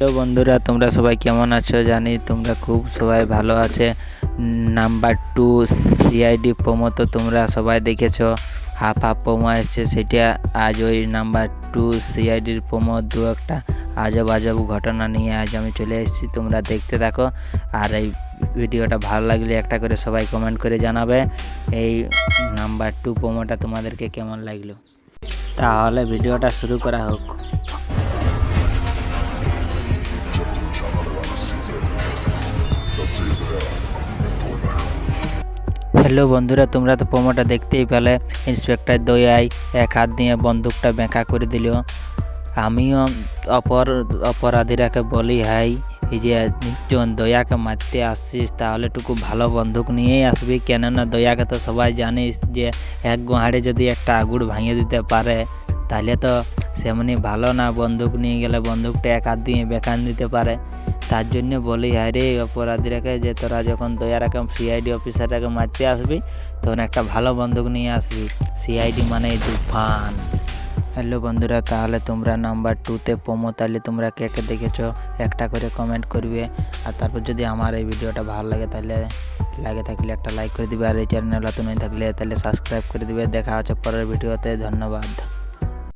Hello বন্ধুরা, তোমরা সবাই কেমন আছো? জানি তোমরা খুব সবাই ভালো আছে। নাম্বার টু সিআইডি প্রোমো তো তোমরা সবাই দেখেছ। হাফ হাফ প্রোমো এসছে, সেটা আজ ওই নাম্বার টু সিআইডির প্রোমো দু একটা আজব আজব ঘটনা নিয়ে আজ আমি চলে এসেছি। তোমরা দেখতে থাকো। আর এই ভিডিওটা ভালো লাগলে একটা করে সবাই কমেন্ট করে জানাবে। এই নাম্বার টু প্রোমোটা তোমাদেরকে কেমন লাগল? তাহলে ভিডিওটা শুরু করা হোক। হ্যালো বন্ধুরা, তোমরা তো প্রোমোটা দেখতেই পেলে। ইন্সপেক্টর দয়াই এক হাত দিয়ে বন্দুকটা বেঁকা করে দিল। আমিও অপর, অপরাধীরাকে বলি, হাই যে নির্জন দয়াকে মারতে আসছিস, তাহলে টুকু ভালো বন্দুক নিয়েই আসবি। কেননা দয়াকে তো সবাই জানিস যে, এক গোহাড়ে যদি একটা আগুড় ভাঙিয়ে দিতে পারে, তাহলে তো সেমনি ভালো না বন্দুক নিয়ে গেলে বন্দুকটা এক হাত দিয়ে বেকান দিতে পারে। তার জন্য বলি, আরে, অপরাধীরাকে যে তোরা যখন দয়ারাকে সিআইডি অফিসারটাকে মারতে আসবি, তখন একটা ভালো বন্দুক নিয়ে আসবি। সিআইডি মানে তুফান। হ্যালো বন্ধুরা, তাহলে তোমরা নাম্বার টুতে প্রোমো, তাহলে তোমরা কে কে দেখেছ? একটা করে কমেন্ট করবে। আর তারপর যদি আমার এই ভিডিওটা ভালো লাগে, তাহলে লাগে থাকলে একটা লাইক করে দিবে। আর এই চ্যানেল নতুন হয়ে থাকলে তাহলে সাবস্ক্রাইব করে দিবে। দেখা হচ্ছে পরের ভিডিওতে। ধন্যবাদ।